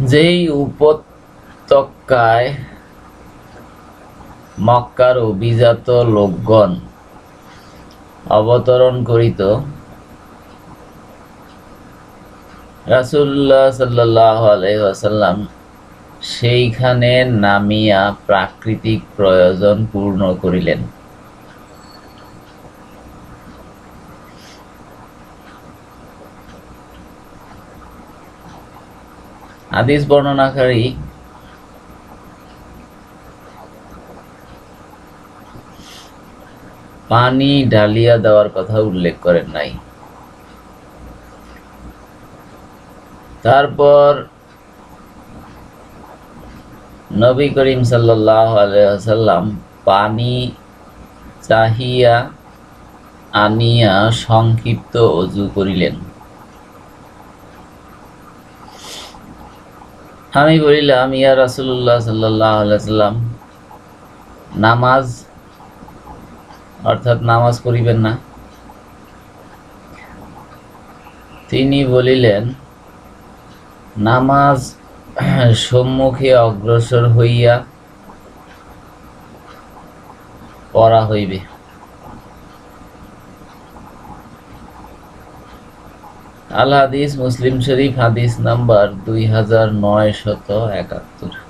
যেই উপত্যকায় মক্কার অভিজাত লোকগণ অবতরণ করিত রাসুল্লাহ সাল্লাহ আলহাসাল্লাম সেইখানে নামিয়া প্রাকৃতিক প্রয়োজন পূর্ণ করিলেন। হাদিস বর্ণনাকারী পানি ঢালিয়া দেওয়ার কথা উল্লেখ করেন নাই। তারপর নবী করিম আলাইসাল্লাম পানি চাহিয়া আনিয়া সংক্ষিপ্ত অজু করিলেন। আমি বলিলাম, ইয়া রাসুল্লাহ সাল্লাহ আলাইসাল্লাম নামাজ, অর্থাৎ নামাজ পড়িবেন না। তিনি বলিলেন, নামাজ সম্মুখে অগ্রসর হইয়া পড়া হইবে। আল হাদিস মুসলিম শরীফ হাদিস নাম্বার দুই হাজার নয় শত একাত্তর।